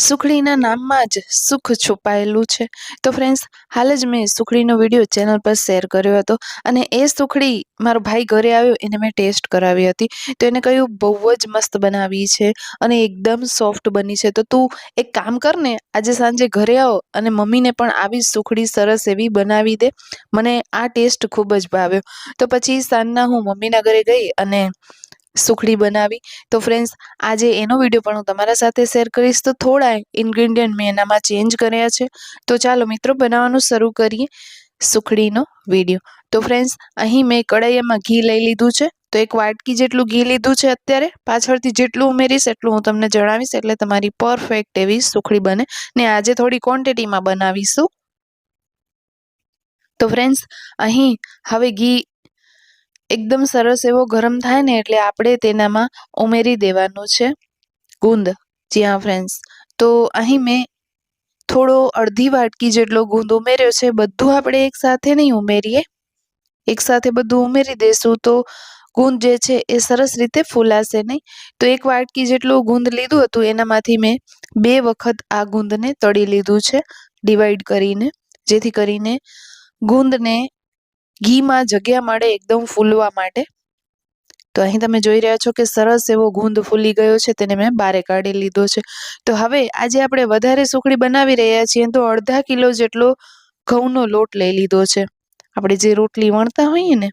સુખડીના નામમાં જ સુખ છુપાયેલું છે. તો ફ્રેન્ડ્સ હાલ જ મેં સુખડીનો વીડિયો ચેનલ પર શેર કર્યો હતો અને એ સુખડી મારો ભાઈ ઘરે આવ્યો, એને મેં ટેસ્ટ કરાવી હતી. તો એને કહ્યું, બહુ જ મસ્ત બનાવી છે અને એકદમ સોફ્ટ બની છે. તો તું એક કામ કર ને, આજે સાંજે ઘરે આવો અને મમ્મીને પણ આવી સુખડી સરસ એવી બનાવી દે. મને આ ટેસ્ટ ખૂબ જ ભાવ્યો. તો પછી સાંજના હું મમ્મીના ઘરે ગઈ અને સુખડી બનાવી. તો ફ્રેન્ડ્સ આજે એનો વીડિયો પણ હું તમારા સાથે શેર કરીશ. તો થોડા ઇન્ગ્રીડિયન્ટ મેં એનામાં ચેન્જ કર્યા છે. તો ચાલો મિત્રો, બનાવવાનું શરૂ કરીએ સુખડીનો વીડિયો તો ફ્રેન્ડ્સ અહીં મેં કડાઈમાં ઘી લઈ લીધું છે. તો એક વાટકી જેટલું ઘી લીધું છે અત્યારે. પાછળથી જેટલું ઉમેરીશ એટલું હું તમને જણાવીશ. એટલે તમારી પરફેક્ટ એવી સુખડી બને. ને આજે થોડી ક્વોન્ટિટીમાં બનાવીશું. તો ફ્રેન્ડ્સ અહીં હવે ઘી એકદમ સરસ એવો ગરમ થાય ને એટલે આપણે તેનામાં ઉમેરી દેવાનું છે. ગુંદ. જી હા ફ્રેન્ડ્સ તો અહીં મેં થોડો અડધી વાટકી જેટલો ગુંદ ઉમેર્યો છે. બધું આપણે એક સાથે નહીં ઉમેરીએ. એક સાથે બધું ઉમેરી દઈશું તો ગુંદ જે છે એ સરસ રીતે ફૂલાશે નહીં. તો એક વાટકી જેટલું ગુંદ લીધું હતું એનામાંથી મેં બે વખત આ ગુંદને તળી લીધું છે. ડિવાઈડ કરીને. જેથી કરીને ગુંદને ઘીમાં જગ્યા મળે એકદમ ફૂલવા માટે. તો અહીં તમે જોઈ રહ્યા છો કે સરસ એવો ગુંદ ફૂલી ગયો છે, તેને મેં બારે કાઢી લીધો છે. તો હવે આજે આપણે વધારે સુખડી બનાવી રહ્યા છીએ તો અડધા કિલો જેટલો ઘઉંનો લોટ લઈ લીધો છે. આપણે જે રોટલી વણતા હોઈએ ને,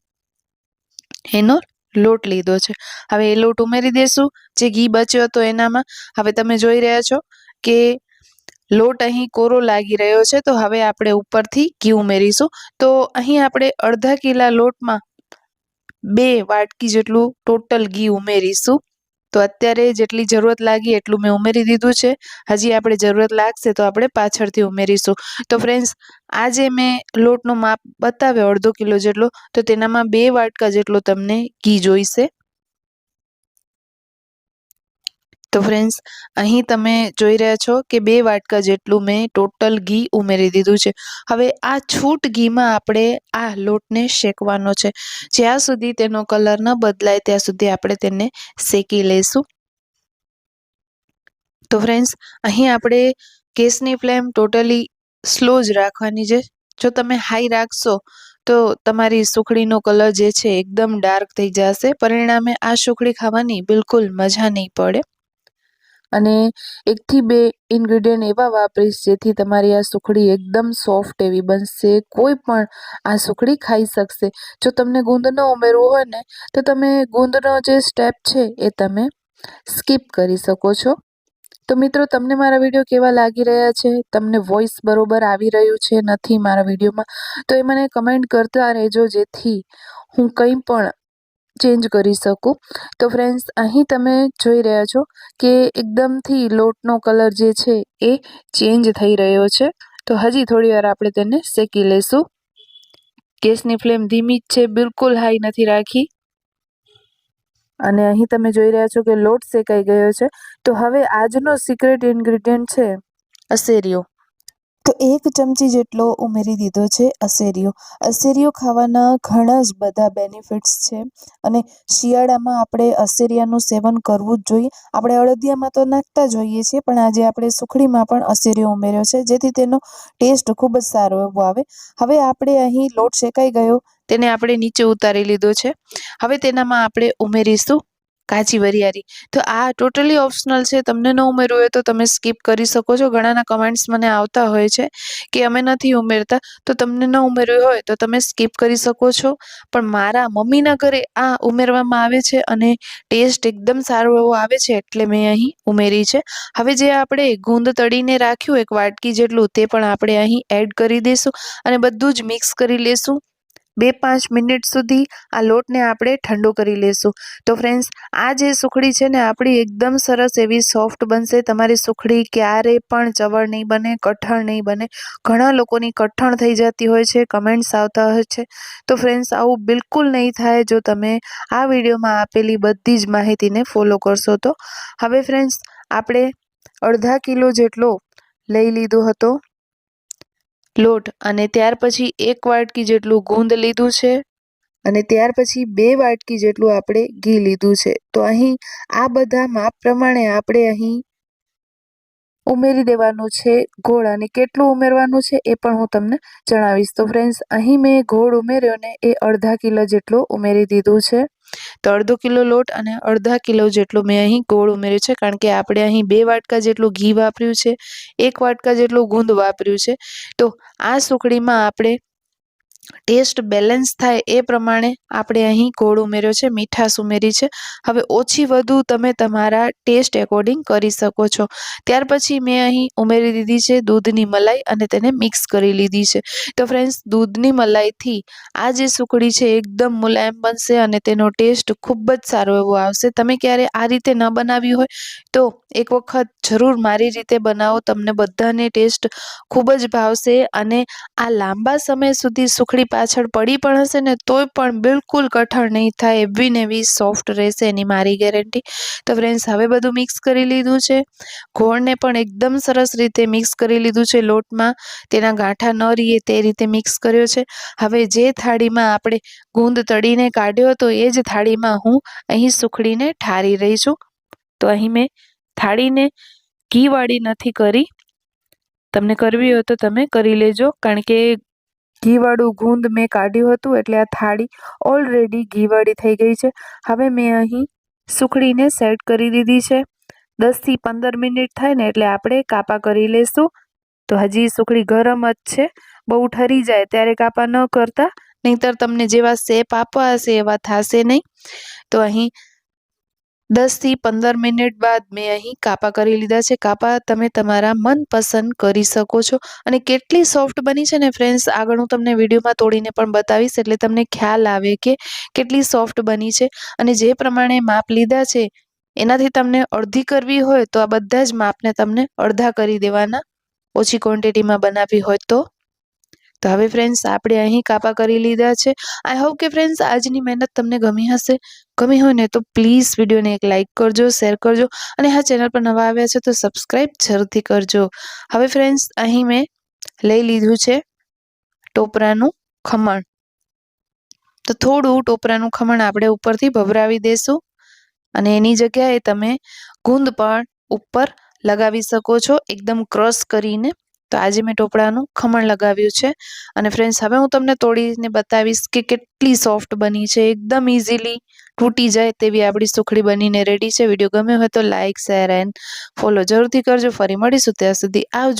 એનો લોટ લીધો છે. હવે એ લોટ ઉમેરી દેશું. જે ઘી બચ્યો હતો એનામાં. હવે તમે જોઈ રહ્યા છો કે લોટ અહીં કોરો લાગી રહ્યો છે, તો હવે આપણે ઉપરથી ઘી ઉમેરીશું. તો અહીં આપણે અડધા કિલા લોટમાં બે વાટકી જેટલું ટોટલ ઘી ઉમેરીશું. તો અત્યારે જેટલી જરૂરત લાગી એટલું મેં ઉમેરી દીધું છે. હજી આપણે જરૂરત લાગશે તો આપણે પાછળથી ઉમેરીશું. તો ફ્રેન્ડ્સ, આજે મેં લોટનો માપ બતાવ્યો, અડધો કિલો જેટલો. તો તેનામાં બે વાટકા જેટલો તમને ઘી જોઈશે. તો ફ્રેન્ડ્સ અહીં તમે જોઈ રહ્યા છો કે બે વાટકા જેટલું મેં ટોટલ ઘી ઉમેરી દીધું છે. હવે આ છૂટ ઘીમાં આપણે આ લોટને શેકવાનો છે. જ્યાં સુધી તેનો કલર ન બદલાય, ત્યાં સુધી આપણે તેને શેકી લઈશું. તો ફ્રેન્ડ્સ અહીં આપણે ગેસની ફ્લેમ ટોટલી સ્લો જ રાખવાની છે. જો તમે હાઈ રાખશો, તો તમારી સુખડીનો કલર જે છે, એકદમ ડાર્ક થઈ જશે. પરિણામે આ સુખડી ખાવાની બિલકુલ મજા નહીં પડે. અને એકથી બે ઇન્ગ્રીડિયન્ટ એવા વાપરીશ જેથી તમારી આ સુખડી એકદમ સોફ્ટ એવી બનશે. કોઈ પણ આ સુખડી ખાઈ શકશે. જો તમને ગુંદ ન ઉમેરવું હોય ને, તો તમે ગુંદનો જે સ્ટેપ છે એ તમે સ્કીપ કરી શકો છો. તો મિત્રો, તમને મારા વીડિયો કેવા લાગી રહ્યા છે? તમને વોઇસ બરોબર આવી રહ્યું છે? નથી મારા વિડીયોમાં તો એ મને કમેન્ટ કરતા રહેજો જેથી હું કંઈ પણ ચેન્જ કરી શકું. તો ફ્રેન્ડ્સ અહીં તમે જોઈ રહ્યા છો કે એકદમથી લોટનો કલર જે છે એ ચેન્જ થઈ રહ્યો છે. તો હજી થોડી વાર આપણે તેને શેકી લઈશું ગેસની ફ્લેમ ધીમી જ છે, બિલકુલ હાઈ નથી રાખી. અને અહીં તમે જોઈ રહ્યા છો કે લોટ શેકાઈ ગયો છે. તો હવે આજનો સિક્રેટ ઇન્ગ્રીડિયન્ટ છે અસેરિયો તો એક ચમચી જેટલો ઉમેરી દીધો છે અસેરિયો અસેરિયો ખાવાના ઘણા જ બધા બેનિફિટ્સ છે અને શિયાળામાં આપણે અસેરિયાનું સેવન કરવું જ જોઈએ. આપણે અળદિયામાં તો નાખતા જોઈએ છીએ, પણ આજે આપણે સુખડીમાં પણ અસેરિયો ઉમેર્યો છે, જેથી તેનો ટેસ્ટ ખૂબ જ સારો એવો આવે. હવે આપણે અહીં લોટ શેકાઈ ગયો, તેને આપણે નીચે ઉતારી લીધો છે. હવે તેનામાં આપણે ઉમેરીશું કાચી વરિયાળી. તો આ ટોટલી ઓપ્શનલ છે. તમને ન ઉમેરવું હોય તો તમે સ્કીપ કરી શકો છો. ઘણાના કમેન્ટ્સ મને આવતા હોય છે કે અમે નથી ઉમેરતા. તો તમને ન ઉમેરવું હોય તો તમે સ્કીપ કરી શકો છો. પણ મારા મમ્મીના ઘરે આ ઉમેરવામાં આવે છે અને ટેસ્ટ એકદમ સારો એવો આવે છે એટલે મેં અહીં ઉમેરી છે. હવે જે આપણે ગુંદ તળીને રાખ્યું, એક વાટકી જેટલું, તે પણ આપણે અહીં એડ કરી દઈશું અને બધું જ મિક્સ કરી લેશું. બે પાંચ મિનિટ સુધી આ લોટને આપણે ઠંડો કરી લેશું. તો ફ્રેન્ડ્સ આ જે સુખડી છે ને, આપણી એકદમ સરસ એવી સોફ્ટ બનશે. તમારી સુખડી ક્યારે પણ ચવળ નહીં બને, કઠણ નહીં બને. ઘણા લોકોની કઠણ થઈ જતી હોય છે કમેન્ટ્સ આવતા હોય છે. તો ફ્રેન્ડ્સ આવું બિલકુલ નહીં થાય જો તમે આ વિડીયોમાં આપેલી બધી જ માહિતીને ફોલો કરશો તો. હવે ફ્રેન્ડ્સ આપણે અડધા કિલો જેટલો લઈ લીધો હતો. લોટ અને ત્યાર પછી એક વાટકી જેટલું ગુંદ લીધું છે અને ત્યાર પછી બે વાટકી જેટલું આપણે ઘી લીધું છે. તો અહીં આ બધા માપ પ્રમાણે આપણે અહીં ઉમેરી દેવાનું છે, ગોળ અને કેટલું ઉમેરવાનું છે એ પણ હું તમને જણાવીશ. તો ફ્રેન્ડ્સ અહીં મેં ગોળ ઉમેર્યો ને એ અડધા કિલો જેટલો ઉમેરી દીધું છે. તો અડધો કિલો લોટ અને અડધા કિલો જેટલું મેં અહીં ગોળ ઉમેર્યું છે, કારણ કે આપણે અહીં બે વાટકા જેટલું ઘી વાપર્યું છે, એક વાટકા જેટલું ગુંદ વાપર્યું છે. તો આ સુખડીમાં આપણે ટેસ્ટ બેલેન્સ થાય એ પ્રમાણે આપણે અહીં ગોળ ઉમેર્યો છે, મીઠાશ ઉમેરી છે. હવે ઓછી વધુ તમે તમારા ટેસ્ટ એકોર્ડિંગ કરી શકો છો. ત્યાર પછી મેં અહીં ઉમેરી દીધી છે દૂધની મલાઈ અને તેને મિક્સ કરી લીધી છે. તો ફ્રેન્ડ્સ, દૂધની મલાઈથી આ જે સુખડી છે એકદમ મુલાયમ બનશે અને તેનો ટેસ્ટ ખૂબ જ સારો એવો આવશે. તમે ક્યારે આ રીતે ન બનાવી હોય તો એક વખત જરૂર મારી રીતે બનાવો. તમને બધાને ટેસ્ટ ખૂબ જ ભાવશે અને આ લાંબા સમય સુધી સુખડી સુખડી પાછળ પડી પણ હશે ને તોય પણ બિલકુલ કઠણ નહીં થાય એવી ને એવી સોફ્ટ રહેશે એની મારી ગેરંટી તો ફ્રેન્ડ્સ હવે બધું મિક્સ કરી લીધું છે. ગોળને પણ એકદમ સરસ રીતે મિક્સ કરી લીધું છે લોટમાં. તેના ગાંઠા ન રહીએ તે રીતે મિક્સ કર્યો છે. હવે જે થાળીમાં આપણે ગુંદ તળીને કાઢ્યો હતો એ જ થાળીમાં હું અહીં સુખડીને ઠારી રહી છું. તો અહીં મેં થાળીને ઘીવાળી નથી કરી. તમને કરવી હોય તો તમે કરી લેજો. કારણ કે ઘીવાળું ગુંદ મેં કાઢ્યું હતું એટલે આ થાળી ઓલરેડી ઘીવાળી થઈ ગઈ છે. હવે મેં અહીં સુખડીને સેટ કરી દીધી છે. દસથી પંદર મિનિટ થાય ને એટલે આપણે કાપા કરી લઈશું તો હજી સુખડી ગરમ જ છે. બહુ ઠરી જાય ત્યારે કાપા ન કરતા. નહીંતર તમને જેવા શેપ આપવા હશે એવા થશે નહીં. તો અહીં દસથી પંદર મિનિટ બાદ મેં અહીં કાપા કરી લીધા છે. કાપા તમે તમારા મનપસંદ કરી શકો છો. અને કેટલી સોફ્ટ બની છે ને ફ્રેન્ડ્સ, આગળ હું તમને વિડીયોમાં તોડીને પણ બતાવીશ, એટલે તમને ખ્યાલ આવે કે કેટલી સોફ્ટ બની છે. અને જે પ્રમાણે માપ લીધા છે, એનાથી તમને અડધી કરવી હોય તો આ બધા જ માપને તમને અડધા કરી દેવાના. ઓછી ક્વોન્ટિટીમાં બનાવવી હોય તો. તો હવે ફ્રેન્ડ્સ આપણે અહીં કાપા કરી લીધા છે. આઈ હોપ કે ફ્રેન્ડ્સ આજની મહેનત તમને ગમી હશે. ગમી હોય ને તો પ્લીઝ વિડીયોને એક લાઇક કરજો શેર કરજો અને હા ચેનલ પર નવા આવ્યા છે તો સબસ્ક્રાઈબ જરૂરથી કરજો. હવે ફ્રેન્ડ્સ અહીં મેં લઈ લીધું છે ટોપરાનું ખમણ. તો થોડું ટોપરાનું ખમણ આપણે ઉપરથી ભભરાવી દેશું અને એની જગ્યાએ તમે ગુંદ પણ ઉપર લગાવી શકો છો, એકદમ ક્રશ કરીને. તો આજે મેં ટોપડાનું ખમણ લગાવ્યું છે. અને ફ્રેન્ડ્સ હવે હું તમને તોડીને બતાવીશ કે કેટલી સોફ્ટ બની છે, એકદમ ઇઝીલી તૂટી જાય તેવી આપણી સુખડી બનીને રેડી છે. વીડિયો ગમ્યો હોય તો લાઇક શેર એન્ડ ફોલો જરૂરથી કરજો. ફરી મળીશું ત્યાં સુધી આવજો.